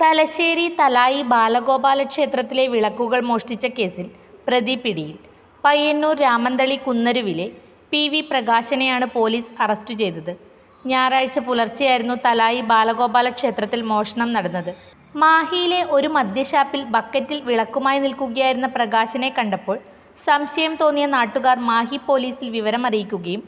തലശ്ശേരി തലായി ബാലഗോപാല ക്ഷേത്രത്തിലെ വിളക്കുകൾ മോഷ്ടിച്ച കേസിൽ പ്രതി പിടിയിൽ. പയ്യന്നൂർ രാമന്തളി കുന്നരുവിലെ പി വി പ്രകാശനെയാണ് പോലീസ് അറസ്റ്റ് ചെയ്തത്. ഞായറാഴ്ച പുലർച്ചെയായിരുന്നു തലായി ബാലഗോപാല ക്ഷേത്രത്തിൽ മോഷണം നടന്നത്. മാഹിയിലെ ഒരു മദ്യഷാപ്പിൽ ബക്കറ്റിൽ വിളക്കുമായി നിൽക്കുകയായിരുന്ന പ്രകാശനെ കണ്ടപ്പോൾ സംശയം തോന്നിയ നാട്ടുകാർ മാഹി പോലീസിൽ വിവരം അറിയിക്കുകയും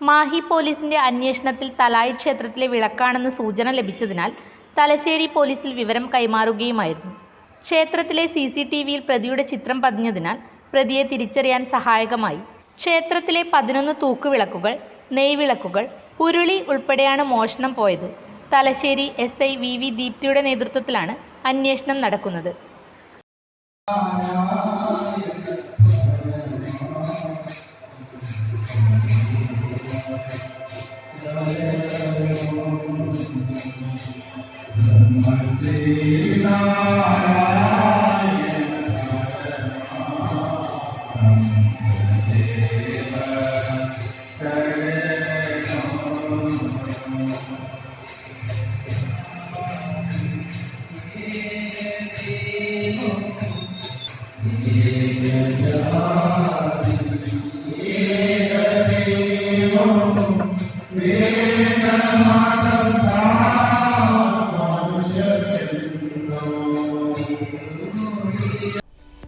മാഹി പോലീസിന്റെ അന്വേഷണത്തിൽ തലായി ക്ഷേത്രത്തിലെ വിളക്കാണെന്ന് സൂചന ലഭിച്ചതിനാൽ തലശ്ശേരി പോലീസിൽ വിവരം കൈമാറുകയുമായിരുന്നു. ക്ഷേത്രത്തിലെ സി സി ടി വിയിൽ പ്രതിയുടെ ചിത്രം പതിഞ്ഞതിനാൽ പ്രതിയെ തിരിച്ചറിയാൻ സഹായകമായി. ക്ഷേത്രത്തിലെ പതിനൊന്ന് തൂക്കുവിളക്കുകൾ നെയ്വിളക്കുകൾ ഉരുളി ഉൾപ്പെടെയാണ് മോഷണം പോയത്. Thalassery S I V V ദീപ്തിയുടെ നേതൃത്വത്തിലാണ് അന്വേഷണം നടക്കുന്നത്. Amen.